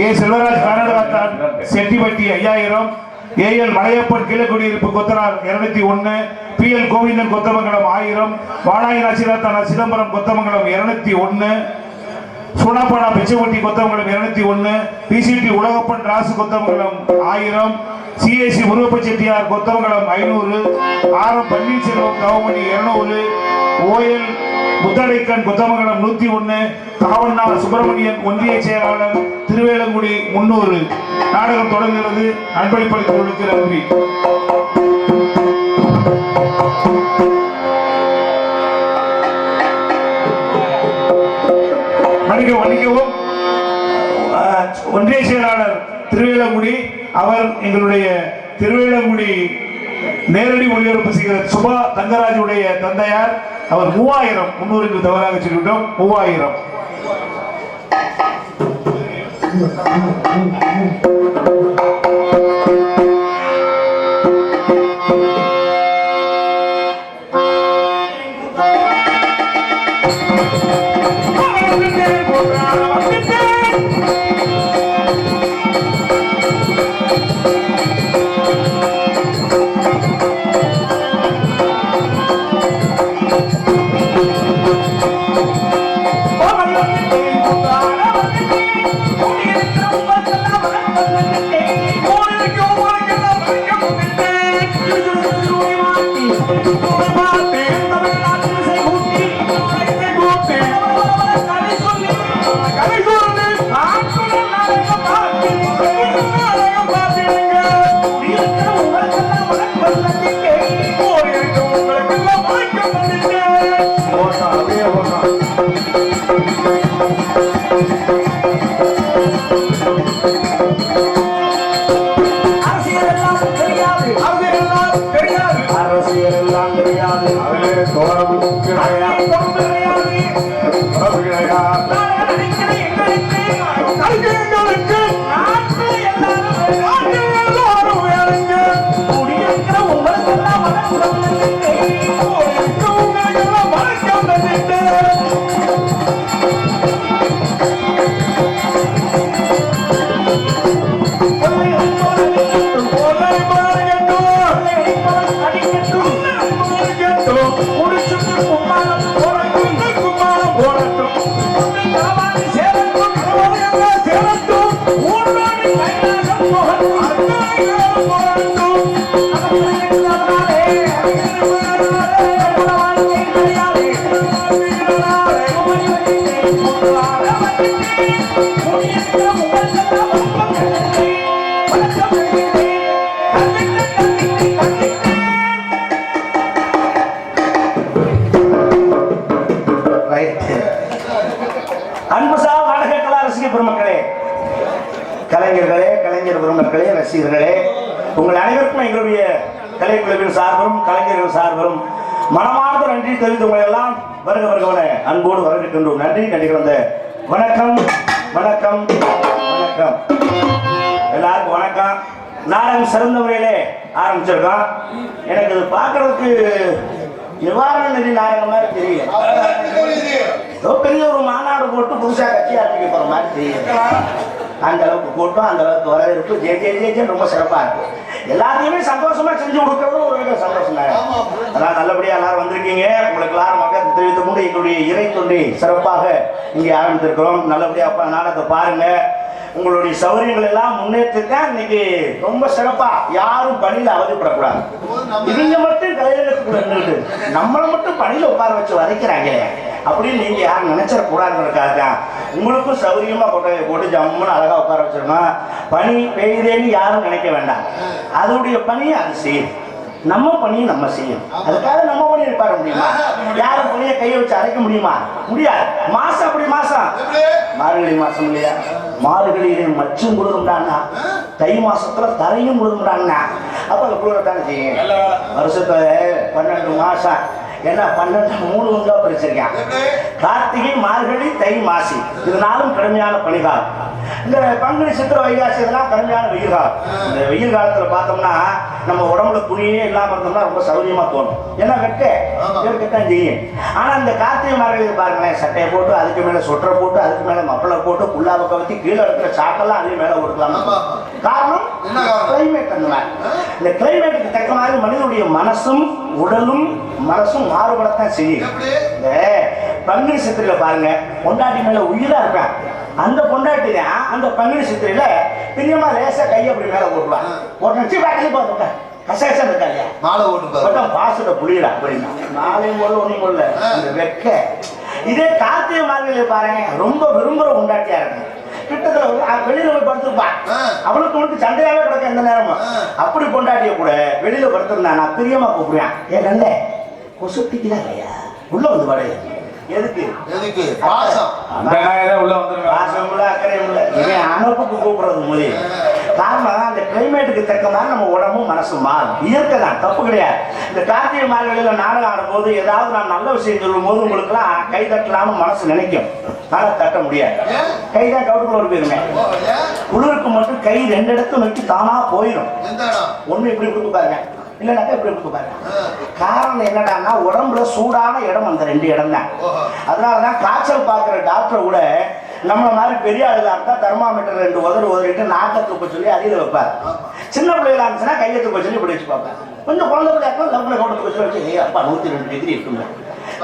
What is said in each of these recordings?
ஏ செல்வராஜ் கர்நாடகத்தான் செட்டிப்பட்டி ஐயாயிரம். ஏஎல் மலையப்பன் கீழக்குடியிருப்பு கொத்தனார் இருநூத்தி ஒன்று பி எல் கோவிந்தன் கொத்தமங்கலம் ஆயிரம். வானாயி நாச்சிராத்தான சிதம்பரம் கொத்தமங்கலம் இருநூத்தி ஒன்று சுனாப்பாடா பிச்சைப்பட்டி கொத்தமங்கலம் இருநூத்தி ஒன்று பிசிடி உலகப்பன் ராசு கொத்தமங்கலம் ஆயிரம். சிஏசி உருவப்ப செட்டியார் கொத்தமங்கலம் ஐநூறு. ஆர் எம் பன்னீர்செல்வம் கவமணி இருநூறு. ஓஎல் முத்தடைக்கன் புத்தமங்கலம் நூத்தி ஒன்னு காவண்ணா சுப்பிரமணியன் ஒன்றிய செயலாளர் திருவேலங்குடி முன்னூறு. நாடகம் தொடங்குகிறது. அன்பளிப்பளித்தவர்களுக்கு நன்றி. மன்னிக்கவும் மன்னிக்கவும். அஹ், ஒன்றிய செயலாளர் திருவேலங்குடி அவர் எங்களுடைய திருவேலங்குடி நேரடி ஒளிபரப்பு செய்கிற சுபா தங்கராஜுடைய தந்தையார் அவர் மூவாயிரம் முன்னூறுக்கு தவறாக சொல்லிவிட்டோம். மூவாயிரம். 我的快 நன்றி கண்டிக்கிறந்த வணக்கம் வணக்கம் வணக்கம். எல்லாருக்கும் வணக்கம். நாடகம் சிறந்த முறையிலே ஆரம்பிச்சிருக்கோம். எனக்கு இது பார்க்கறதுக்கு நிவாரண நிதி நாடகம் மாதிரி தெரியல. ஏதோ பெரிய ஒரு மாநாடு போட்டு புதுசாக கட்சி ஆரம்பிக்க போகிற மாதிரி தெரியும் அந்த அளவுக்கு போட்டோம் அந்த அளவுக்கு வரவேற்பு. ஜே ஜே ஜே ஜே ரொம்ப சிறப்பாக இருக்கும் எல்லாத்தையுமே சந்தோஷமா செஞ்சு கொடுக்கறது ஒரு வித சந்தோஷம் தான் அதான் நல்லபடியா எல்லாரும் வந்திருக்கீங்க. உங்களுக்கு எல்லாரும் மக்கள் தெரிவித்துக் கொண்டு எங்களுடைய இறை தொண்டை சிறப்பாக இங்கே ஆரம்பித்திருக்கிறோம். நல்லபடியா நாடகத்தை பாருங்க. உங்களுடைய சௌகரியங்கள் எல்லாம் முன்னேற்றுக்க இன்னைக்கு ரொம்ப சிறப்பா. யாரும் பணியில அவதிப்படக்கூடாது. இவங்க மட்டும் நின்றுட்டு நம்மளை மட்டும் பணியில உட்கார வச்சு வதைக்கிறாங்களே. அப்படின்னு நீங்க யாரும் நினைச்சிட கூடாதுங்கிறதுக்காக தான் உங்களுக்கும் சௌரியமா கொட்டையை போட்டு ஜம்முன்னு அழகா உட்கார வச்சிருக்கோம். பனி பெய்யுதேன்னு யாரும் நினைக்க வேண்டாம். அதோடைய பணியை அது செய்யும். நம்ம பணியை நம்ம செய்யும். அதுக்காக நம்ம பணியை பாட முடியுமா? யாரும் பணியை கையை வச்சு அரைக்க முடியுமா? முடியாது. மாசம் அப்படி மாசம். மார்கழி மாசம் இல்லையா? மார்கழியிலே மச்சும் குளிரும்டான்னா தை மாசத்துல தரையும் குளிரும்டான்னா அப்ப குளிரத்தானே செய்யும். வருஷத்துல பன்னெண்டு மாசம். என்ன பன்னெண்டு மூணு ஒன்றா பிரிச்சிருக்கேன். கார்த்திகை மார்கழி தை மாசி. இது நாளும் கடுமையான பனிகாலம் இந்த பங்குனி சித்திர வைகாசி இதெல்லாம் கடுமையான வெயில் காலம். இந்த வெயில் காலத்துல பார்த்தோம்னா நம்ம உடம்புல துணியே இல்லாம இருந்தோம்னா ரொம்ப சௌரியமா தோணும். ஏன்னா வெக்க. இருக்கத்தான் செய்யும். ஆனா இந்த கார்த்திகை மார்கழி பாருங்களேன். சட்டையை போட்டு அதுக்கு மேல சொட்டரை போட்டு அதுக்கு மேல மப்பளை போட்டு புல்லாவை கவத்தி கீழே இருக்கிற சாக்கெல்லாம் அதுக்கு மேல கொடுக்கலாம். காரணம்? என்ன? கிளைமேட் அந்த மாதிரி. இந்த கிளைமேட்டுக்கு தக்க மாதிரி மனிதனுடைய மனசும் உடலும் மனசும் மாறுபடத்தான் செய்யும். பங்குனி சித்திரையில பாருங்க. பொண்டாட்டி மேல உயிரா இருப்பேன் அந்த பொண்டாட்டி தான் அந்த பங்குனி சித்திரையில பிரியமா லேசா கையை அப்படி மேல போட்டுவான் ஒரு நிமிஷம் பேக்கலி பார்த்துக்க கசகசம் இருக்கா இல்லையா? மாலை ஓட்டு பாசுட புளியடா அப்படின்னா. நாளையும் போல ஒண்ணும் போல அந்த வெக்க. இதே கார்த்திகை மார்கழியில பாருங்க ரொம்ப விரும்புற உண்டாட்டியா இருக்கு. கிட்டத்துல வெளியில போய் படுத்துருப்பா. அவளுக்கு உனக்கு சண்டையாவே கிடக்க எந்த நேரமும். அப்படி பொண்டாட்டிய கூட வெளியில படுத்திருந்தா நான் பிரியமா கூப்பிடுவேன். ஏன் கண்ணே கொசுட்டிக்குதான் இல்லையா? உள்ள வந்து பாடு. எதுக்கு? எதுக்கு? பாசம். அந்த நாயை தான் உள்ள வந்துருவேன் பாசம் உள்ள அக்கறை உள்ள. இவன் அனுப்புக்கு கூப்பிடுறது மொழி. காரணம் அந்த கிளைமேட்டுக்கு தக்க மாதிரி நம்ம உடம்பும் மனசும் மாறும். இயற்கை தான் தப்பு கிடையாது. இந்த கார்த்திகை மார்கழியில் நாடகம் ஆடும்போது ஏதாவது நான் நல்ல விஷயம் சொல்லும் போது உங்களுக்குலாம் கை தட்டலாம்னு மனசு நினைக்கும். ஆனால் தட்ட முடியாது? கை தான் கவுட்டுக்குள்ள போயிருங்க ஓ, ஏன்? குளிருக்கு மட்டும் கை ரெண்டு இடத்துல நோக்கி தானா போயிடும் ஒண்ணு இப்படி கொடுத்து பாருங்க. இல்லைனாக்கா இப்படி இருக்கு பாருங்க. காரணம் என்னடான்னா உடம்புல சூடான இடம் அந்த ரெண்டு இடம் தான் அதனால தான் காய்ச்சல் பார்க்குற டாக்டர் கூட நம்மள மாதிரி பெரிய ஆளுதா இருந்தா தெர்மாமீட்டர் ரெண்டு உதறு உதறிட்டு நாக்கை தூக்க சொல்லி அடியில் வைப்பார். சின்ன பிள்ளைகளா இருந்துச்சுன்னா கையை தூக்க சொல்லி இப்படி வச்சு பார்ப்பேன் கொஞ்சம் குழந்தை பிள்ளையா லெவலில் கொண்டு தூக்க சொல்லி வச்சு ஏய் அப்பா நூற்றி ரெண்டு டிகிரி இருக்குங்க.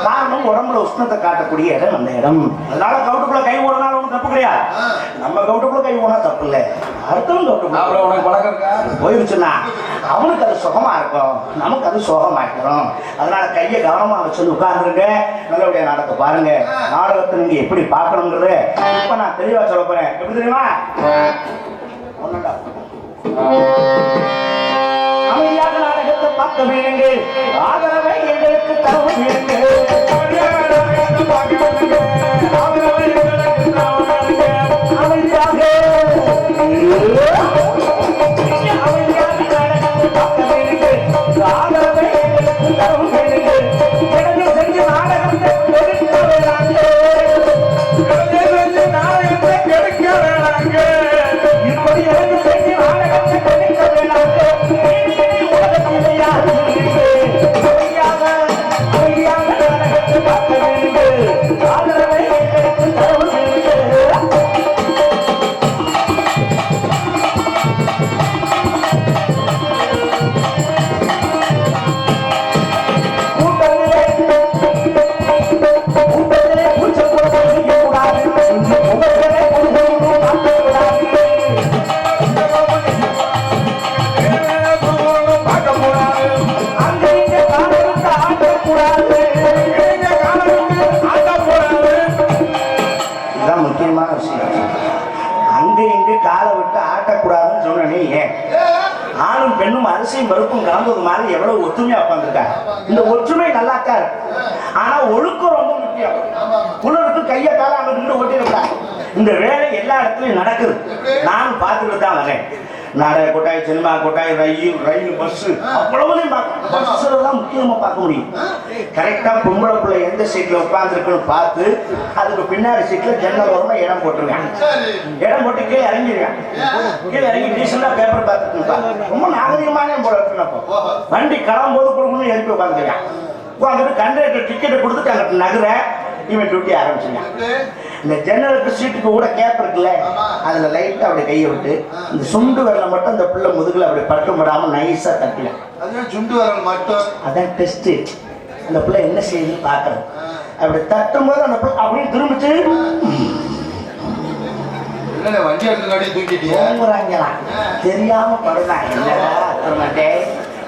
காரணம் உடம்புல உஷ்ணத்தை காட்டக்கூடிய இடம் அந்த இடம். அதனால கவுட்டுக்குள்ள கை ஓடனால ஒன்றும் தப்பு கிடையாது. நம்ம கவுட்டுக்குள்ள கை ஓடனா தப்பு இல்லை. அடுத்தவங்க கவுட்டுக்குள்ள உனக்கு பழக்கம் இருக்கா? போயிருச்சுன்னா அவனுக்கு அது சுகமா இருக்கும். நமக்கு அது சுகமாக்கிறோம் அதனால கையை கவனமா வச்சு உட்கார்ந்துருங்க. நல்லபடியா நாடகத்தை பாருங்க. நாடகத்தை நீங்க எப்படி பார்க்கணுங்கிறது இப்ப நான் தெளிவா சொல்ல போறேன். எப்படி தெரியுமா. அமைதியாக நாடகத்தை பார்க்க வேணுங்க ஆதரவை எங்களுக்கு தர அங்க இங்க காலை விட்டு ஆட்டக்கூடாதுன்னு சொன்னே ஏன்? ஆணும் பெண்ணும் அரிசியும் பருப்பும் கலந்தது மாதிரி எவ்வளவு ஒற்றுமையா உட்காந்துருக்காங்க இந்த ஒற்றுமை நல்லா இருக்காரு இருக்கு ஆனா ஒழுக்கம் ரொம்ப முக்கியம். குளிருக்கு கையை காலை அங்கிட்டு ஓட்டிருக்காங்க இந்த வேலை எல்லா இடத்துலயும் நடக்குது. நான் பார்த்துட்டு தான் வரேன் நாடக கொட்டாய் சினிமா கொட்டாய் ரயில் ரயில் பஸ் அவ்வளவுலையும் பார்க்க பஸ்ஸில் தான் முக்கியமா பார்க்க முடியும். கரெக்டா பொம்பளை பிள்ளை எந்த சீட்ல உட்காந்துருக்குன்னு பார்த்து அதுக்கு பின்னாடி சீட்ல ஜன்னல் ஓரமா இடம் போட்டுருவேன் இடம் போட்டு கீழே இறங்கிடுவேன் கீழே இறங்கி டீசெண்டா பேப்பர் பார்த்துட்டு. ரொம்ப நாகரிகமான போல இருக்கிறப்போ வண்டி கிளம்பும்போது கொடுக்கணும் எழுப்பி உட்காந்துருக்கான் உட்காந்துட்டு கண்டக்டர் டிக்கெட்டை கொடுத்துட்டு அங்கிட்டு நகர இவன் டியூட்டி ஆரம்பிச்சுங்க? இந்த ஜன்னலுக்கு சீட்டுக்கு கூட கேப் இருக்குல்ல. அதுல லைட்டா அப்படி கையை விட்டு இந்த சுண்டு விரல மட்டும் அந்த பிள்ளை முதுகுல அப்படி பட்டம் படாம நைஸா அதுவே சுண்டு வரல் மட்டும். அதான் டெஸ்ட் அந்த பிள்ளை என்ன செய்யுதுன்னு பாக்குறது அப்படி தட்டும் போது அந்த பிள்ளை அப்படியே திரும்பிச்சு தூங்குறாங்களாம் தெரியாம அப்புறமாட்டே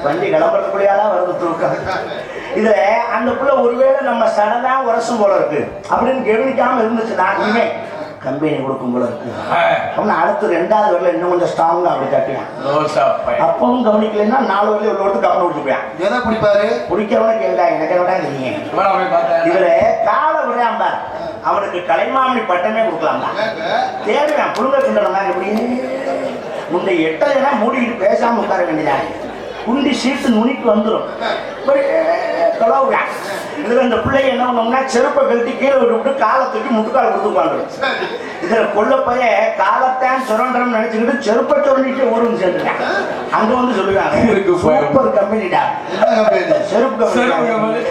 வண்டி கிளம்புறதுக்குள்ளேயாதான் வருது தூக்கம். இதுல அந்த புள்ள ஒருவேளை நம்ம சடதான் உரசும் போல இருக்கு. அப்படின்னு கவனிக்காம இருந்துச்சுன்னா இவன் கம்பெனி கொடுக்கும் போல இருக்கு. அவன் அடுத்து ரெண்டாவது வரல இன்னும் கொஞ்சம் ஸ்ட்ராங்கா அப்படி தட்டுவான் அப்பவும் கவனிக்கலைன்னா நாலு வரல உள்ள ஒருத்தர் கவனம் விட்டுப்பான் எதை பிடிப்பாரு? குடிக்கிறவன கேள்டா எனக்கு விட தெரியும் இதுல கால பார். அவனுக்கு கலைமாமணி பட்டமே கொடுக்கலாம்டா தேடுவேன் புழுங்க கிண்டனம் தான் எப்படி முந்தை எட்டலைனா மூடிக்கிட்டு பேசாம உட்கார வேண்டியதான் குண்டி சீட்டு நுனிக்கு வந்துடும் தொலைவுவேன் இதுல இந்த பிள்ளை என்ன பண்ணோம்னா செருப்பை கழட்டி கீழே விட்டு காலை தூக்கி முட்டுக்கால் கொடுத்து உட்காந்துடும் இதுல கொள்ள பைய காலத்தான் சுரண்டரம் நினைச்சுக்கிட்டு செருப்பை சொல்லிட்டு ஊருக்கு சேர்ந்துட்டேன் அங்க வந்து சொல்லுவாங்க சூப்பர் கம்பெனிடா. செருப்பு கம்பெனி.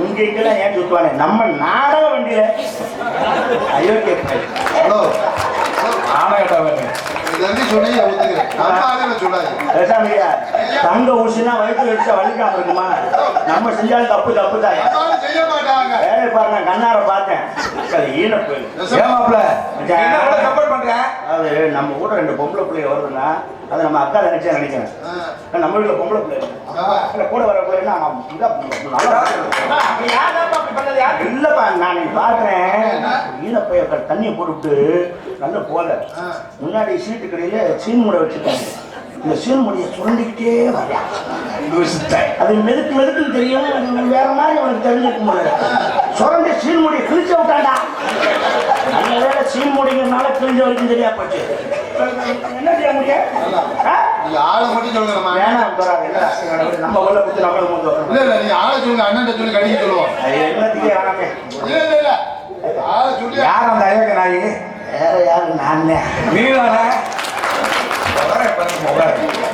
இங்க இங்கெல்லாம் ஏன் சுத்துவானே? நம்ம நாடக வண்டியில. பையன். ஹலோ. தம்பி சொல்லி ஒத்துக்கிறேன் நம்ம ஆளுங்க சொல்லாது பேசாமையா தங்க ஊசினா வயிற்று வச்சா வலிக்காம இருக்குமா? நம்ம செஞ்சாலும் தப்பு தப்பு தான் நம்மளால செய்ய மாட்டாங்க வேலை பாருங்க கண்ணார பார்த்தேன். அது ஈன போய் அதாவது நம்ம கூட ரெண்டு பொம்பளை பிள்ளைங்க வருதுன்னா அது நம்ம அக்கா நினைச்சா நினைக்கிறேன். நம்ம வீட்டுல பொம்பளை பிள்ளை கூட வர பிள்ளைன்னா இல்லப்பா நான் பாக்குறேன். ஈன பைய தண்ணியை போட்டுவிட்டு நல்ல போல. முன்னாடி சீட்டு கடையில சீன் முடை வச்சுட்டாங்க. இந்த சீன் முடியை சுரண்டிக்கிட்டே வரேன் அது மெதுக்கு மெதுக்குன்னு தெரியும் வேற மாதிரி அவனுக்கு தெரிஞ்சுக்க முடியல சுரண்டி சீன் முடியை கிழிச்சு விட்டான்டா. நல்ல வேலை சீன் முடிங்கிறனால கிழிஞ்ச வரைக்கும் தெரியா போச்சு. என்ன செய்ய முடியும்? ஆளை மட்டும் சொல்லுங்க. வேணாம் நம்ம உள்ள நம்ம இல்ல. இல்ல நீங்க ஆளை சொல்லுங்க அண்ணன் சொல்லி கடிக்க சொல்லுவோம். எல்லாத்துக்கும் வேணாமே. இல்ல இல்ல இல்ல. ஆளை சொல்லி யார் அந்த அயோக்கிய நாயி வேற யாரு நான். நீ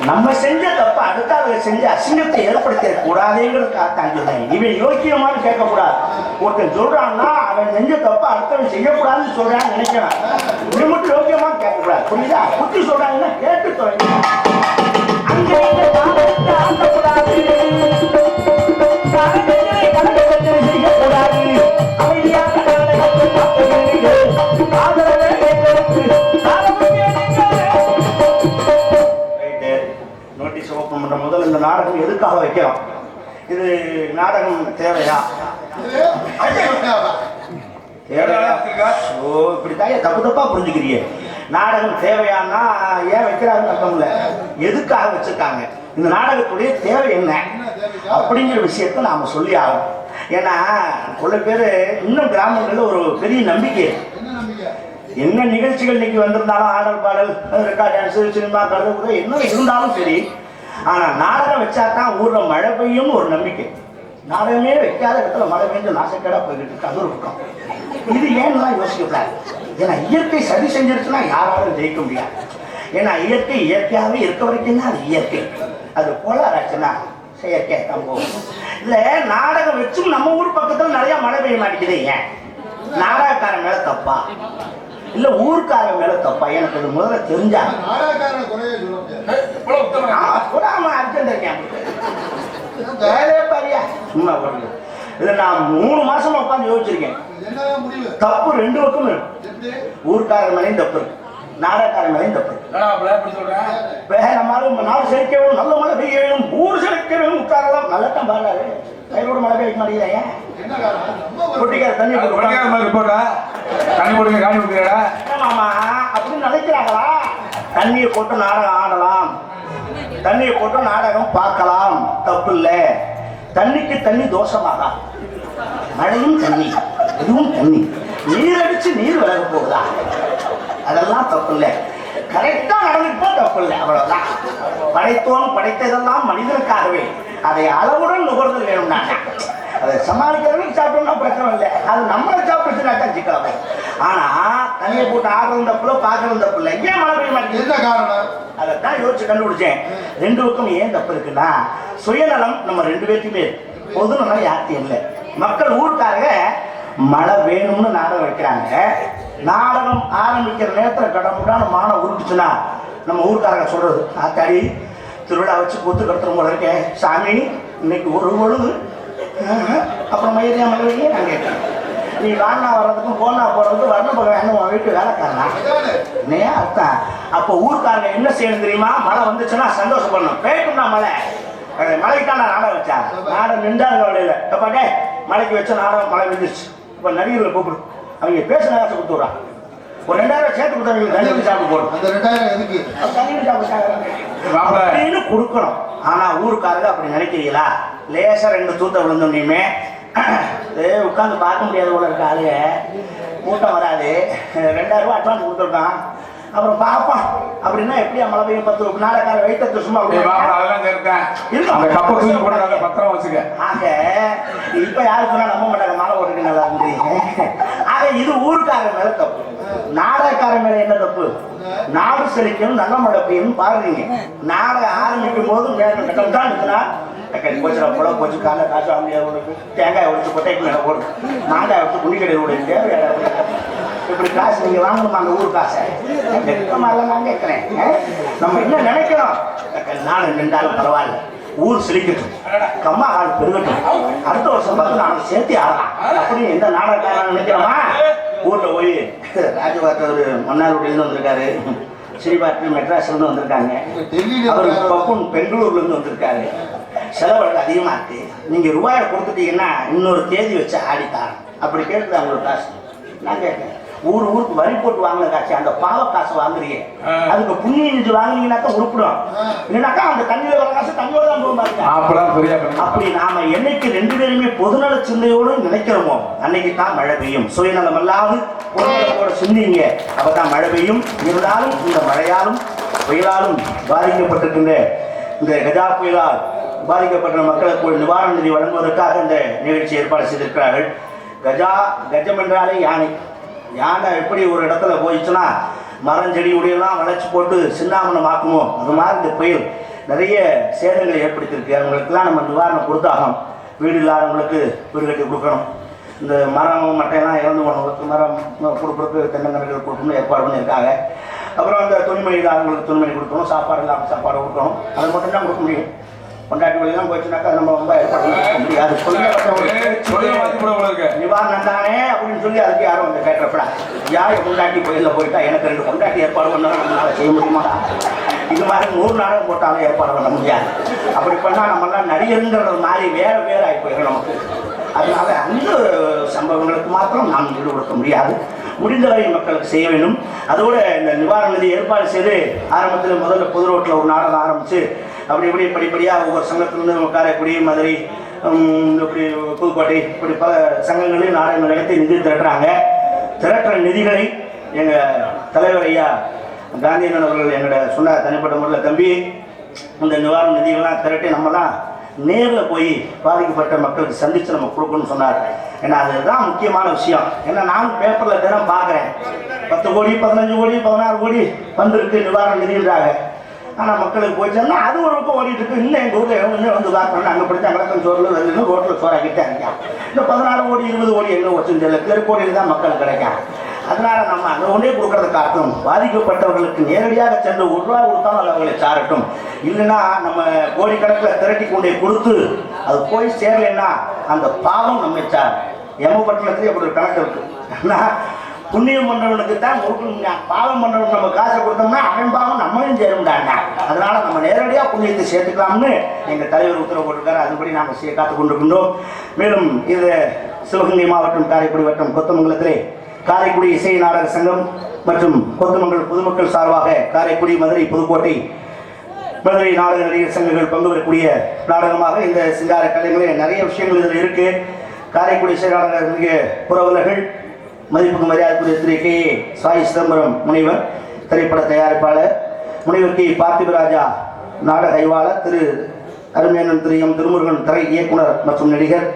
நம்ம செஞ்ச தப்ப அடுத்தவங்க செஞ்ச அசிங்கத்தை ஏற்படுத்த கூடாதுங்கிறதுக்காக தான் சொல்றேன் இவன் யோக்கியமானு கேட்கக்கூடாது. ஒருத்தன் சொல்றான்னா அவன் செஞ்ச தப்ப அடுத்தவன் செய்யக்கூடாதுன்னு சொல்றான்னு நினைக்கிறான். இவன் மட்டும் யோக்கியமா கேட்கக்கூடாது. புரியுதா? புத்தி சொல்றாங்கன்னா கேட்டு தொலைங்க. அங்க இந்த நாடகம் எதுக்காக வைக்கிறோம்? இது நாடகம் தேவையா? தேவையா? ஓ இப்படித்தான் தப்பு தப்பா புரிஞ்சுக்கிறியே நாடகம் தேவையான்னா ஏன் வைக்கிறாங்கன்னு அர்த்தம்ல எதுக்காக வச்சிருக்காங்க? இந்த நாடகத்துடைய தேவை என்ன? அப்படிங்கிற விஷயத்த நாம சொல்லி ஆகணும். ஏன்னா பல பேர் இன்னும் கிராமங்களில் ஒரு பெரிய நம்பிக்கை. என்ன நிகழ்ச்சிகள் இன்னைக்கு வந்திருந்தாலும் ஆடல் பாடல் ரெக்கார்ட் டான்ஸ் சினிமா கருது கூட என்ன இருந்தாலும் சரி ஆனா நாடகம் வச்சா தான் ஊர்ல மழை பெய்யும்னு ஒரு நம்பிக்கை. நாடகமே வைக்காத இடத்துல மழை பெய்ஞ்சு நாசக்கேடா போய்கிட்டு இருக்கு. அது ஒரு பக்கம். இது ஏன்லாம் யோசிக்கக்கூடாது? ஏன்னா இயற்கை சரி செஞ்சிருச்சுன்னா யாராலும் ஜெயிக்க முடியாது. ஏன்னா இயற்கை இயற்கையாகவே இருக்க வரைக்கும் தான் அது இயற்கை. அது போலாராச்சுன்னா செயற்கை தான் போகும். இல்லை நாடகம் வச்சும் நம்ம ஊர் பக்கத்தில் நிறைய மழை பெய்ய மாட்டேங்குது ஏன்? நாடகக்காரன் மேல தப்பா? இல்ல ஊர்க்காரன் மேல தப்பா? எனக்கு அது முதல்ல தெரிஞ்சாங்க. சும்மா போடுங்க இதை நான் மூணு மாசமா உட்காந்து யோசிச்சிருக்கேன். தப்பு ரெண்டு பக்கம் ஊர்க்காரன் மேலேயும் தப்பு இருக்கு. நாடகக்காரன் மேலேயும் தப்பு வேற நம்ம நாடு செழிக்க வேணும் நல்ல மழை பெய்ய வேணும் ஊர் செழிக்க வேணும் உட்காரலாம் நல்லதான் பாடுறாரு. கையோட மழை பெய்ய கொட்டிக்கார தண்ணி போட்டு மாதிரி போட்டா தண்ணி போடுங்க காணி கொடுக்குறா அப்படின்னு நினைக்கிறாங்களா? தண்ணியை போட்டு நாடகம் ஆடலாம். தண்ணியை போட்டு நாடகம் பார்க்கலாம். தப்பு இல்லை தண்ணிக்கு தண்ணி தோஷமாகா மழையும் தண்ணி இதுவும் தண்ணி. நீர் அடிச்சு நீர் விலக போகுதா? அதெல்லாம் தப்பு இல்லை கரெக்டா நடந்துட்டு தப்பு இல்லை அவ்வளவுதான். படைத்தோன் படைத்ததெல்லாம் மனிதனுக்காகவே. அதை அளவுடன் நுகர்தல் வேணும் அதை சமாளிக்கிறவனுக்கு சாப்பிட்டோம்னா பிரச்சனை இல்லை. அது நம்மளை சாப்பிட்டுச்சுனா தான் சிக்கலாமே. ஆனா தண்ணியை போட்டு ஆடுறது தப்புல பார்க்கறது தப்பு இல்லை ஏன் மழை பெய்ய மாட்டேங்குது? என்ன காரணம்? அதைத்தான் யோசிச்சு கண்டுபிடிச்சேன். ரெண்டு பக்கம் ஏன் தப்பு இருக்குன்னா சுயநலம் நம்ம ரெண்டு இருக்கு. பொதுநலம் யார்த்தையும் இல்லை. மக்கள் ஊருக்காரங்க மழை வேணும்னு நாடகம் வைக்கிறாங்க. நாடகம் ஆரம்பிக்கிற நேரத்தில் கடமுடான மானம் உருட்டுச்சுன்னா நம்ம ஊருக்காரங்க சொல்றது ஆத்தாடி திருவிழா வச்சு கூத்து கட்டுற போல இருக்கேன் சாமி இன்னைக்கு ஒரு பொழுது. அப்புறம் மயிரியா மலையே நான் கேட்கிறேன் நீ வாண்ணா வர்றதுக்கும் போனா போறதுக்கும் வர்ண பகவான் உன் வீட்டு வேலைக்காரனா? என்னையா அர்த்தம்? அப்போ ஊர்க்காரங்க என்ன செய்யணும் தெரியுமா? மழை வந்துச்சுன்னா சந்தோஷப்படணும். பேட்டும்னா மழை. தான் நான் நாடகம் வச்சேன் நாடகம் நின்றாங்க வழியில. எப்பாட்டே மலைக்கு வச்ச நாடகம் மழை விழுந்துச்சு இப்போ நடிகர்களை கூப்பிடு. அவங்க பேசின காசு கொடுத்து விட்றான் ஒரு ரெண்டாயிரம் சேர்த்து கொடுத்தாங்க தண்ணி சாப்பிட்டு போடும் அந்த ரெண்டாயிரம் எதுக்கு? தண்ணி சாப்பிட்டு கொடுக்கணும். ஆனா ஊருக்காரங்க அப்படி நினைக்கிறீங்களா? லேசா ரெண்டு தூத்த விழுந்தோன்னையுமே உட்காந்து பார்க்க முடியாத போல இருக்க ஆளுங்க கூட்டம் வராது. ரெண்டாயிரம் ரூபாய் அட்வான்ஸ் கொடுத்துருக்கான். அப்புறம் பார்ப்போம் அப்படின்னா எப்படியா மழை பெய்யும் பத்து நாளைக்கார வைத்த சும்மா. அந்த கப்பை தூக்கி போட்டு நல்லா பத்திரம் வச்சுக்க. ஆக இப்ப யாரு சொன்னா நம்ப மாட்டாங்க மாலை ஓட்டுக்கு நல்லா இருந்து ஆக இது ஊருக்காரன் மேல தப்பு. நாடகக்காரன் மேல என்ன தப்பு? நாடு செழிக்கணும் நல்ல மழை பெய்யணும் பாருங்க. நாடகம் ஆரம்பிக்கும் போது மேல கட்டம் தான் இருக்குன்னா கறி போச்சுடா புல போச்சு காலைல காசு முடியாது உனக்கு. தேங்காய் உடைச்சு கொட்டைக்கு மேல போடு மாங்காய் வச்சு குண்டி கடை விட தேவையான இப்படி காசு நீங்க வாங்கணுமா அந்த ஊர் காசை? வெக்கமால நான் கேட்கிறேன்? நம்ம என்ன நினைக்கிறோம்? நாடு நின்றாலும் பரவாயில்ல. ஊர் செழிக்கட்டும் கம்மா ஆள் பெருகட்டும். அடுத்த வருஷம் பார்த்து நாம சேர்த்து ஆடலாம் அப்படின்னு எந்த நாடகக்காரன் நினைக்கிறோமா? ஊர்ல போய் ராஜபாத்த ஒரு மன்னார்குடியிலிருந்து வந்திருக்காரு. ஸ்ரீபாட்டி மெட்ராஸ்ல இருந்து வந்திருக்காங்க. அவர். பப்புன் பெங்களூர்ல இருந்து வந்திருக்காரு. செலவு அதிகமா இருக்கு. நீங்க ரூபாயை கொடுத்துட்டீங்கன்னா இன்னொரு தேதி வச்சு ஆடித்தாரன் அப்படி கேட்டுது அவங்களுக்கு காசு. நான் கேட்டேன் ஊர் ஊருக்கு வரி போட்டு வாங்கின காசு அந்த பாவ காசு வாங்குறீங்க. அதுக்கு புண்ணியம் செஞ்சு வாங்குனீங்கன்னாக்கா உருப்பிடும். இல்லைனாக்கா அந்த தண்ணியில வர காசு தண்ணியோட தான் போகும் அப்படி நாம என்னைக்கு ரெண்டு பேருமே பொதுநல சிந்தையோடு நினைக்கிறோமோ அன்னைக்கு தான் மழை பெய்யும். சுயநலம் அல்லாது பொதுநலத்தோட சிந்திங்க. அப்பதான் மழை பெய்யும். இருந்தாலும் இந்த மழையாலும் புயலாலும் பாதிக்கப்பட்டிருக்கின்ற இந்த கஜா புயலால் பாதிக்கப்பட்ட மக்களுக்கு ஒரு நிவாரண நிதி வழங்குவதற்காக இந்த நிகழ்ச்சி ஏற்பாடு செய்திருக்கிறார்கள். கஜா கஜம் என்றாலே யானை. யானை எப்படி ஒரு இடத்துல போயிடுச்சுன்னா மரம் செடி கொடியெல்லாம் வளர்ச்சி போட்டு சின்னாமணம் ஆக்குமோ? அது மாதிரி இந்த புயல் நிறைய சேதங்களை ஏற்படுத்தியிருக்கு. அவங்களுக்கெல்லாம் நம்ம நிவாரணம் கொடுத்தாகணும். வீடு இல்லாதவங்களுக்கு வீடு கட்டி கொடுக்கணும். இந்த மரம் மட்டையெல்லாம் இறந்து போனவங்களுக்கு மரம் கொடுக்குறதுக்கு தென்னங்கரைகள் கொடுக்கணும்னு ஏற்பாடு பண்ணியிருக்காங்க. அப்புறம் அந்த துணிமணி இல்லாதவங்களுக்கு துணிமணி கொடுக்கணும் சாப்பாடு இல்லாமல் சாப்பாடு கொடுக்கணும். அது மட்டும் தான் கொடுக்க முடியும். கொண்டாட்டி வழியெல்லாம் போச்சுனாக்கா நம்ம ரொம்ப ஏற்பாடு பண்ண முடியாது. ஏய், சொல்ல மாத்தி போட போல இருக்கு நிவாரணம் தானே அப்படின்னு சொல்லி அதுக்கு யாரும் வந்து கேட்டப்படா. யார் கொண்டாட்டி கோயிலில் போயிட்டா? எனக்கு ரெண்டு கொண்டாட்டி ஏற்பாடு பண்ணாலும் நம்மளால செய்ய முடியுமா? இது மாதிரி நூறு நாடகம் போட்டாலும் ஏற்பாடு பண்ண முடியாது. அப்படி பண்ணால் நம்மளாம் நடிகருங்கிறது மாதிரி வேற வேற ஆகி போயிடும் நமக்கு. அதனால அந்த சம்பவங்களுக்கு மாத்திரம் நாம் ஈடு கொடுக்க முடியாது. முடிந்தவரை மக்களுக்கு செய்ய வேண்டும். அதோட இந்த நிவாரண நிதி ஏற்பாடு செய்து ஆரம்பத்தில் முதல்ல பொது ரோட்டில் ஒரு நாடகம் ஆரம்பிச்சு அப்படி இப்படி படிப்படியாக ஒவ்வொரு சங்கத்திலிருந்து காரைக்குடி மதுரை இப்படி புதுக்கோட்டை இப்படி பல சங்கங்களையும் நாடக நிலையத்தை நிதி திரட்டுறாங்க. திரட்டுற நிதிகளை எங்கள் தலைவர் ஐயா காந்தியன் அவர்கள் எங்களோட சொன்னார் தனிப்பட்ட முறையில் தம்பி இந்த நிவாரண நிதிகள்லாம் திரட்டி நம்ம தான் நேரில் போய் பாதிக்கப்பட்ட மக்களுக்கு சந்தித்து நம்ம கொடுக்கணும்னு சொன்னார். ஏன்னா அதுதான் முக்கியமான விஷயம். ஏன்னா நானும் பேப்பரில் தினம் பார்க்குறேன். பத்து கோடி பதினஞ்சு கோடி பதினாறு கோடி வந்திருக்கு நிவாரண நிதின்றாங்க. ஆனால் மக்களுக்கு போயிடுச்சுன்னா அது ஒரு பக்கம் ஓடிட்டு இருக்கு. இன்னும் எங்கள் ஊரில் எவனுமே வந்து பார்க்கணும் அங்கே படித்த அங்கலக்கம் சோறுல வந்து ரோட்டில் சோறாக்கிட்டாங்க இந்த பதினாறு கோடி இருபது கோடி எங்கே வச்சுன்னு தெரியல. தெருக்கோடியில் தான் மக்கள் கிடைக்கும் அதனால நம்ம அந்த ஒன்றே கொடுக்கறத காட்டும். பாதிக்கப்பட்டவர்களுக்கு நேரடியாக சென்று ஒரு ரூபா கொடுத்தாலும் அது சாரட்டும். இல்லைன்னா நம்ம கோடிக்கணக்கில் திரட்டி கொண்டே கொடுத்து அது போய் சேரலைன்னா அந்த பாவம் நம்மை சார் யமபட்டணத்துலேயே அப்படி ஒரு கணக்கு இருக்குது புண்ணியம் பண்ணவனுக்கு தான் கொடுக்கணுங்க பாவம் பண்ணவனுக்கு நம்ம காசை கொடுத்தோம்னா அவன் பாவம் நம்மளையும் சேரும்டாங்க. அதனால நம்ம நேரடியாக புண்ணியத்தை சேர்த்துக்கலாம்னு எங்கள் தலைவர் உத்தரவு போட்டிருக்காரு. அதுபடி நாம் சே காத்து கொண்டிருக்கின்றோம். மேலும் இது சிவகங்கை மாவட்டம் காரைக்குடி வட்டம் கொத்தமங்கலத்திலே காரைக்குடி இசை நாடக சங்கம் மற்றும் கொத்தமங்கல் பொதுமக்கள் சார்பாக காரைக்குடி மதுரை புதுக்கோட்டை மதுரை நாடக நடிகர் சங்கங்கள் பங்கு பெறக்கூடிய நாடகமாக இந்த சிங்கார கலைகளே நிறைய விஷயங்கள் இதில் இருக்குது காரைக்குடி இசை நாடக புறவலர்கள் மதிப்புக்கு மரியாதைக்குரிய திரு கே சாய் சிதம்பரம் முனைவர் திரைப்பட தயாரிப்பாளர் முனைவர் கே பார்த்திபராஜா நாடக ஆய்வாளர் திரு அருமையனன் திரு எம் திருமுருகன் திரை இயக்குனர் மற்றும் நடிகர்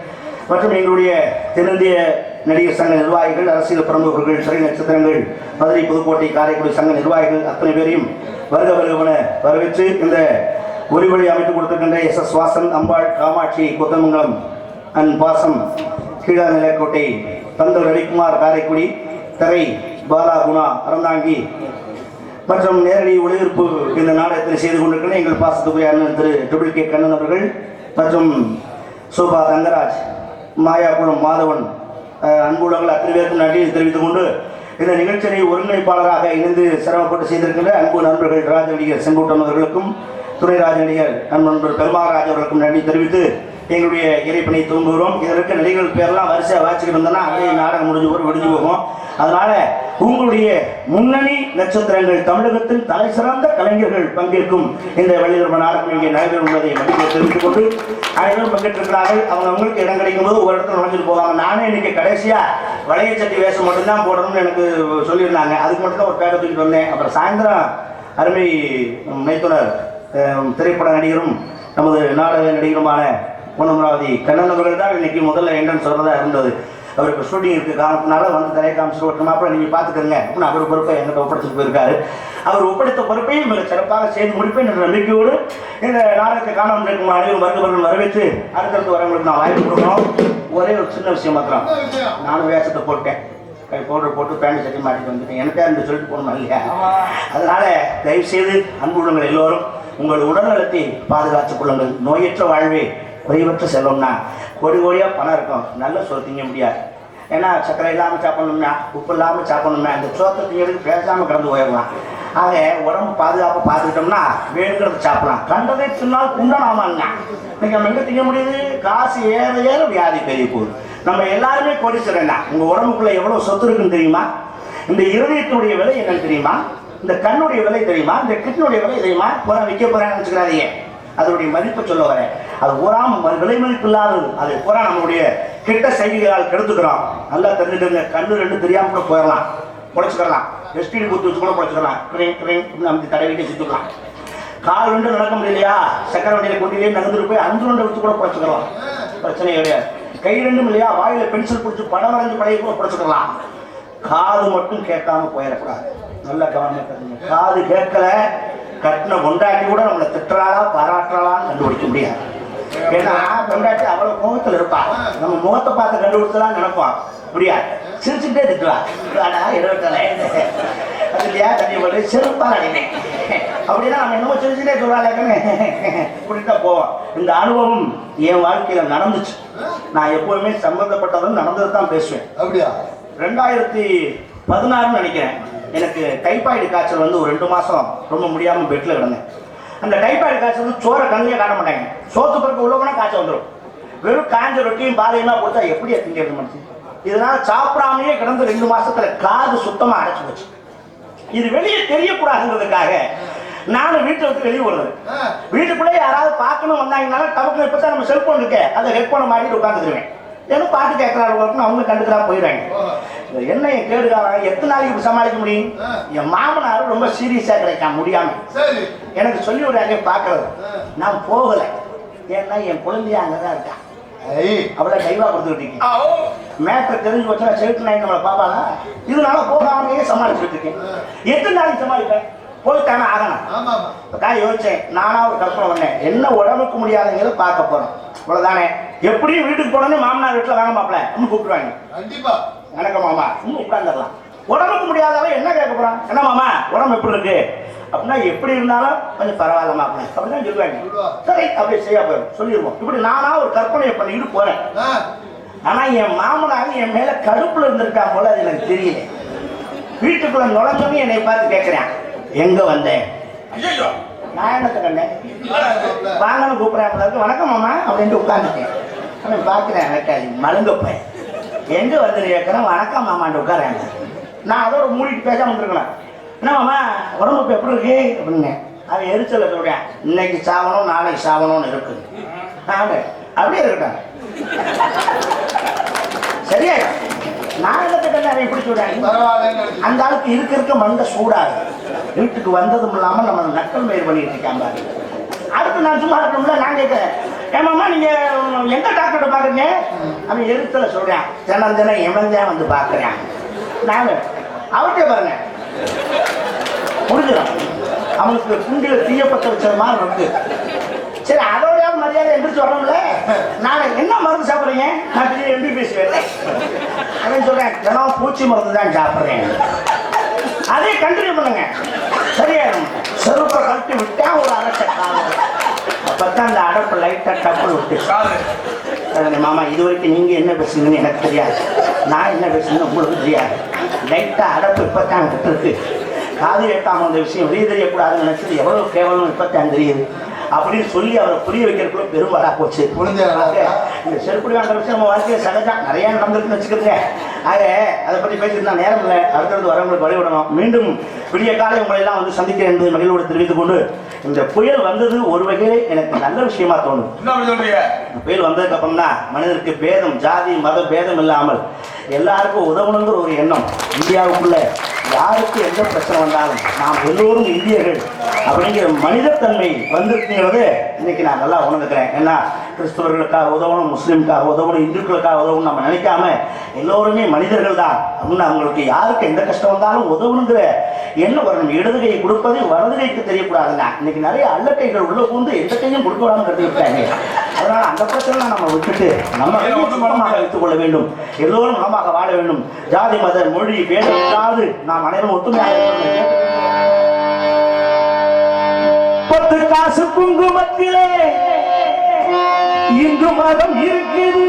மற்றும் எங்களுடைய தென்னிந்திய நடிகர் சங்க நிர்வாகிகள் அரசியல் பிரமுகர்கள் சிறை நட்சத்திரங்கள் மதுரை புதுக்கோட்டை காரைக்குடி சங்க நிர்வாகிகள் அத்தனை பேரையும் வருக வருகவன வரவேற்று இந்த ஒளிவழி அமைத்து கொடுத்திருக்கின்ற எஸ் எஸ் வாசன் அம்பாள் காமாட்சி கொத்தமங்கலம் அன் பாசம் கீழா நிலக்கோட்டை ரவிக்குமார் காரைக்குடி திரை பாலா குணா அறந்தாங்கி மற்றும் நேரடி ஒளிபரப்பு இந்த நாடகத்தில் செய்து கொண்டிருக்கிற எங்கள் பாசத்துக்குரிய அண்ணன் திரு ட்ரிபிள் கே கண்ணன் அவர்கள் மற்றும் சோபா தங்கராஜ் மாயாக்குளம் மாதவன் அன்புலங்கள் அத்தனை பேருக்கும் நன்றியை தெரிவித்துக் கொண்டு இந்த நிகழ்ச்சியை ஒருங்கிணைப்பாளராக இணைந்து சிரமப்பட்டு செய்திருக்கின்ற அன்பு நண்பர்கள் ராஜநடிகர் செங்கோட்டன் அவர்களுக்கும் துணைராஜ நடிகர் நண்பர் பெருமாராஜ் அவர்களுக்கும் நன்றி தெரிவித்து எங்களுடைய இறைப்பணி தூங்குகிறோம் இதில் இருக்க நிலைகள் பேர்லாம் வரிசையாக வாசிக்கிட்டு இருந்தோம்னா அதே நாடகம் முடிஞ்சு போய் முடிஞ்சு போகும். அதனால உங்களுடைய முன்னணி நட்சத்திரங்கள் தமிழகத்தின் தலை சிறந்த கலைஞர்கள் பங்கேற்கும் இந்த வள்ளிதர்ம நாடகம் இங்கே நடைபெறும் என்பதை மதிப்பை தெரிவித்துக் கொண்டு அனைவரும் பங்கேற்றிருக்கிறார்கள். அவங்க அவங்களுக்கு இடம் கிடைக்கும் போது ஒரு இடத்துல நுழைஞ்சிட்டு போவாங்க. நானே இன்னைக்கு கடைசியா வளைய சட்டி வேஷம் மட்டும்தான் போடணும்னு எனக்கு சொல்லியிருந்தாங்க. அதுக்கு மட்டும் தான் ஒரு பேரை தூக்கிட்டு வந்தேன். அப்புறம் சாயந்தரம் அருமை மைத்துனர் திரைப்பட நடிகரும் நமது நாடக நடிகருமான பொன்னமராவதி கண்ணன் அவர்கள் தான் இன்னைக்கு முதல்ல என்ட்ரன்ஸ் வர்றதா இருந்தது. அவருக்கு ஷூட்டிங் இருக்கு. காரணத்தினால வந்து தலையை காமிச்சு ஒரு மாப்பிள்ள நீங்க பாத்துக்கோங்க அப்படின்னு அவர் பொறுப்பை எங்கிட்ட ஒப்படைச்சிட்டு போயிருக்காரு. அவர் ஒப்படைத்த பொறுப்பையும் மிக சிறப்பாக செய்து முடிப்பேன் என்ற நம்பிக்கையோடு இந்த நாடகத்தை காணாமல் இருக்கும் அனைவரும் வருகிறவர்கள் வரவேற்று அடுத்தடுத்து வரவங்களுக்கு நான் வாய்ப்பு கொடுக்கணும். ஒரே ஒரு சின்ன விஷயம் மாத்திரம். நானும் வேஷத்தை போட்டேன். கை பவுடர் போட்டு பேண்ட் சட்டி மாட்டிட்டு வந்துட்டேன். எனக்கே இருந்து சொல்லிட்டு போகணுமா இல்லையா? அதனால தயவு செய்து அன்புள்ளங்கள் எல்லோரும் உங்கள் உடல்நலத்தை பாதுகாத்துக் கொள்ளுங்கள். நோயற்ற வாழ்வே. குறைவற்ற செல்வம்னா கோடி கோடியாக பணம் இருக்கும். நல்ல சோறு திங்க முடியாது. ஏன்னா சக்கரை இல்லாமல் சாப்பிடணும்னா உப்பு இல்லாமல் சாப்பிடணும்னா அந்த சோத்தை திங்கிறதுக்கு பேசாமல் கடந்து போயிடலாம். ஆக உடம்பு பாதுகாப்பாக பார்த்துக்கிட்டோம்னா வேணுங்கிறது சாப்பிடலாம். கண்டதை தின்னால் குண்டனாமாங்க இன்னைக்கு நம்ம எங்கே திங்க முடியுது? காசு ஏற ஏற வியாதி பெரிய போகுது. நம்ம எல்லாருமே கோடீஸ்வரன் தான் உங்கள் உடம்புக்குள்ள எவ்வளோ சொத்து இருக்குன்னு தெரியுமா? இந்த இருதயத்தினுடைய விலை என்னன்னு தெரியுமா? இந்த கண்ணுடைய விலை தெரியுமா? இந்த கிட்னுடைய விலை தெரியுமா? போகிற விற்க போறேன்னு நினச்சிக்கிறாதீங்க. அதனுடைய மதிப்பை சொல்ல வரேன். அது பூராம ம- விலை மதிப்பு இல்லாதது அது பூரா நம்மளுடைய கெட்ட செய்திகளால் கெடுத்துக்கிறோம். நல்லா தெரிஞ்சுக்கோங்க. கண்ணு ரெண்டு தெரியாம கூட போயிடலாம். பொழைச்சிக்கலாம். எஸ்டிடி குத்து வச்சு கூட பொழைச்சிக்கலாம். ட்ரெயின் ட்ரெயின் நம்ம தடவிட்டு சுற்றிக்கலாம் கால் ரெண்டு நடக்க முடியலையா? சக்கர வண்டியில கொண்டு நகர்ந்துட்டு போய் அஞ்சு ரெண்டு வச்சு கூட பொழைச்சிக்கலாம் பிரச்சனை கிடையாது. கை ரெண்டும் இல்லையா? வாயில பென்சில் பிடிச்சி படம் வரைஞ்சு படையை கூட பொழைச்சிக்கலாம். காது மட்டும் கேட்காம போயிடக்கூடாது. நல்ல கவனமா காது கேட்கல கட்டின கொண்டாட்டி கூட நம்மளை திட்டுறாளா பாராட்டுறாளான்னு கண்டுபிடிக்க முடியாது. ஏன்னா கொண்டாட்டி அவ்வளவு முகத்துல இருப்பா. நம்ம முகத்தை பார்த்து கண்டுபிடிச்சலாம் நினைப்போம். முடியாது சிரிச்சுட்டே திட்டுவா. அடா இருபத்தலை அது இல்லையா தண்ணி போட்டு அடினேன் அப்படின்னா நம்ம என்னமோ சிரிச்சுட்டே சொல்றாளேன்னு இப்படித்தான் போவோம். இந்த அனுபவம் என் வாழ்க்கையில நடந்துச்சு. நான் எப்பவுமே சம்பந்தப்பட்டதும் நடந்தது தான் பேசுவேன். அப்படியா? ரெண்டாயிரத்தி பதினாறுன்னு நினைக்கிறேன். எனக்கு டைபாய்டு காய்ச்சல் வந்து ஒரு ரெண்டு மாதம் ரொம்ப முடியாமல் பெட்டில் கிடந்தேன். அந்த டைபாய்டு காய்ச்சல் வந்து சோறை கண்ணிலே காட்ட மாட்டாங்க. சோத்து பிறகு உள்ள போனால் காய்ச்சல் வந்துடும் வெறும் காஞ்ச ரொட்டியும் பாதையுமா கொடுத்தா எப்படி திங்கிறது மனுஷன் இதனால சாப்பிடாமலே கிடந்து ரெண்டு மாசத்துல காது சுத்தமாக அடைச்சு போச்சு. இது வெளியே தெரியக்கூடாதுங்கிறதுக்காக நானும் வீட்டை விட்டு வெளியே ஆ. வீட்டுக்குள்ளே யாராவது பார்க்கணும் வந்தாங்கனாலும் டபக்கு இப்போ தான் நம்ம செல்போன் இருக்கே. அதை ஹெட்ஃபோனை மாட்டிட்டு உட்காந்துருவேன் ஏன்னா பாட்டு கேட்கறாங்க அவங்க கண்டுக்கிறா போயிடுறாங்க என்ன என் கேடுகாலம் எத்தனை நாளைக்கு இப்படி சமாளிக்க முடியும். என் மாமனார் ரொம்ப சீரியஸா கிடைக்காம முடியாம. எனக்கு சொல்லி விடுறாங்க பார்க்கறது. நான் போகல. ஏன்னா என் குழந்தைய அங்கதான் இருக்கா. ஐ. அவளை கைவா கொடுத்துட்டு இருக்கேன். மேட்டர் தெரிஞ்சு வச்சா செலுத்து நாய் நம்மளை பார்ப்பாளா? இதனால போகாமலே சமாளிச்சுட்டு இருக்கேன். எத்தனை நாளைக்கு சமாளிப்பேன்? போய்த்தானே ஆகணும். நான் யோசிச்சேன் நானா ஒரு கற்பனை பண்ணேன். என்ன உடம்புக்கு முடியாதுங்கிறத பார்க்க போறோம். இவ்வளவுதானே? எப்படியும் வீட்டுக்கு போனோன்னே மாமனார் வீட்டில் வாங்க இன்னும் கூப்பிடுவாங்க. கண்டிப்பா. வணக்கம் மாமா இன்னும் உட்காந்துடலாம் உடம்புக்கு முடியாதவன் என்ன கேட்க போறான் என்ன மாமா உடம்பு எப்படி இருக்கு? அப்படின்னா எப்படி இருந்தாலும் கொஞ்சம் பரவாயில்ல மாப்பிள்ள அப்படிதான் சொல்லுவாங்க. சரி அப்படியே செய்யா போயிடும். சொல்லிடுவோம். இப்படி நானா ஒரு கற்பனையை பண்ணிட்டு போறேன். ஆனா என் மாமனார் என் மேல கடுப்புல இருந்திருக்கா போல அது எனக்கு தெரியல. வீட்டுக்குள்ள நுழைஞ்சவங்க என்னை பார்த்து கேட்கிறேன் எங்க வந்தேன்? நான் என்னத்த கண்டேன்? வாங்கன்னு கூப்பிட்றேன் வணக்கம் மாமா அப்படின்ட்டு உட்காந்துட்டேன் அவன் பார்க்குறேன் வெட்டாதி மலங்கப்பேன் எங்கே வந்து கேட்குறேன் வணக்கம் மாமான்ட்டு உட்காரேன் நான் அதோட மூடிட்டு பேசாமல் வந்துருக்கணும். என்ன மாமா உடம்பு இப்போ எப்படி இருக்கு? அப்படின்னு அவன் எரிச்சல சொல்கிறேன் இன்னைக்கு சாவணும் நாளைக்கு சாவணும்னு இருக்கு. ஆமாம். அப்படியே இருக்கட்டும். சரியா? நான் என்னத்தை அவன் இப்படி சொல்றேன். அந்த ஆளுக்கு இருக்க இருக்க மண்டை சூடாது வீட்டுக்கு வந்ததும் இல்லாமல் நம்ம நக்கல் பயிர் பண்ணிட்டு இருக்காங்க அடுத்து நான் சும்மா இருக்கணும்ல நான் கேட்கிறேன் ஏமாம்மா நீங்க எந்த டாக்டர் பாக்குறீங்க? அவன் எழுத்துல சொல்றேன். தினம் தினம் எவன்தான் வந்து பாக்குறேன். நான் அவர்கிட்ட பாருங்க. முடிஞ்சிடும். அவனுக்கு குண்டில தீயப்பட்ட வச்ச மாதிரி இருக்கு. சரி அதோட மரியாதை என்று சொல்றோம்ல நான் என்ன மருந்து சாப்பிட்றீங்க? நான் திடீர் எம்பிபிஎஸ் பேசுவேன் அப்படின்னு சொல்றேன். தினம் பூச்சி மருந்து தான் சாப்பிட்றேன். அதே கண்டினியூ பண்ணுங்க. சரியாயிடும் செருப்பை கழட்டி விட்டா ஒரு அரைச்ச காலம். அப்பதான் அந்த அடப்பு லைட்டா டப்புன்னு விட்டு. மாமா இது வரைக்கும் நீங்க என்ன பேசுனீங்கன்னு எனக்கு தெரியாது. நான் என்ன பேசுனேன்னு உங்களுக்கு தெரியாது. லைட்டா அடப்பு இப்பதான் விட்டுருக்கு. காது கேட்காம அந்த விஷயம் வெளியே தெரியக்கூடாதுன்னு நினைச்சது எவ்வளவு கேவலம் இப்பதான் தெரியுது. அப்படின்னு சொல்லி அவரை புரிய வைக்கிறதுக்குள்ள பெரும்பாடா போச்சு. புரிஞ்சுதா? ஆக, இந்த செருப்புடி வாங்குற விஷயம் நம்ம வாழ்க்கையில சகஜம். நிறைய நடந்திருக்குன்னு வச்சுக்கிறேங்க ஆக அதை பத்தி பேசிட்டு நான் நேரம் இல்லை. அடுத்தடுத்து வரவங்களுக்கு வழிவிடணும். மீண்டும் விடிய காலை உங்களை எல்லாம் வந்து சந்திக்கிறேன் என்பதை மகிழ்வோடு தெரிவித்துக் கொண்டு இந்த புயல் வந்தது ஒரு வகையிலே எனக்கு நல்ல விஷயமா சொல்றீங்க? புயல் வந்ததுக்கு அப்புறம் தான் மனிதருக்கு பேதம் ஜாதி மத பேதம் இல்லாமல் எல்லாருக்கும் உதவணுங்கிற ஒரு எண்ணம் இந்தியாவுக்குள்ள யாருக்கு எந்த பிரச்சனை வந்தாலும் நாம் எல்லோரும் இந்தியர்கள் அப்படிங்கிற மனிதத்தன்மை வந்திருக்குங்கிறது இன்னைக்கு நான் நல்லா உணர்ந்துக்கிறேன். ஏன்னா கிறிஸ்தவர்களுக்காக உதவணும் முஸ்லீமுக்காக உதவணும் இந்துக்களுக்காக உதவணும் நம்ம நினைக்காம எல்லோருமே மனிதர்கள் தான். அப்படின்னு அவங்களுக்கு யாருக்கு எந்த கஷ்டம் வந்தாலும் உதவணுங்கிற எண்ணம் வரணும் இடது கை கொடுப்பது வலது கைக்கு தெரியக்கூடாதுங்க. இன்னைக்கு நிறைய அல்லக்கைகள் உள்ள பூந்து எந்த கையும் கொடுக்க விடாமல் கட்டி அதனால அந்த பிரச்சனை நம்ம விட்டுட்டு நம்ம சுத்தமாக வைத்துக் கொள்ள வேண்டும். எல்லோரும் நலமாக வாழ வேண்டும். ஜாதி மத மொழி பேதம் இல்லாது நாம் அனைவரும் என்று பத்து காசு குங்குமத்திலே இந்து மதம் இருக்குது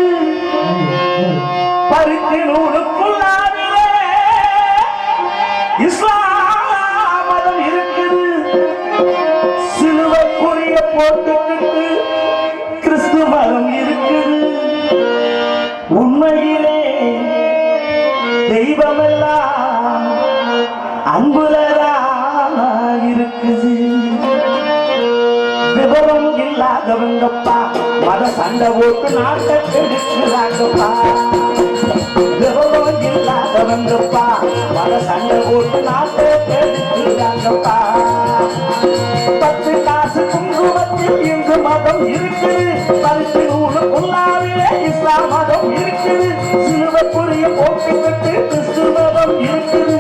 பருத்தி நூலுக்குள்ளாவிலே இஸ்லாம் மதம் இருக்குது சிலுவைக்குரிய போட்டுக்கிட்டு கிறிஸ்து இருக்குது. உண்மையிலே தெய்வமெல்லாம் இல்லாதவங்கப்பா மத சண்டை போட்டு நாட்டை கெடுக்கிறாங்கப்பா. விவரம் இல்லாதவங்கப்பா. மத சண்டை போட்டு நாட்டை கெடுக்கிறாங்கப்பா. பத்து காசு குங்குமத்தில் இந்து மதம் இருக்குது. பரிசு நூலு குல்லாவிலே இஸ்லாம் மதம் இருக்குது. சிலுவைக்குரிய போட்டுக்கிட்டு கிறிஸ்து மதம் இருக்குது.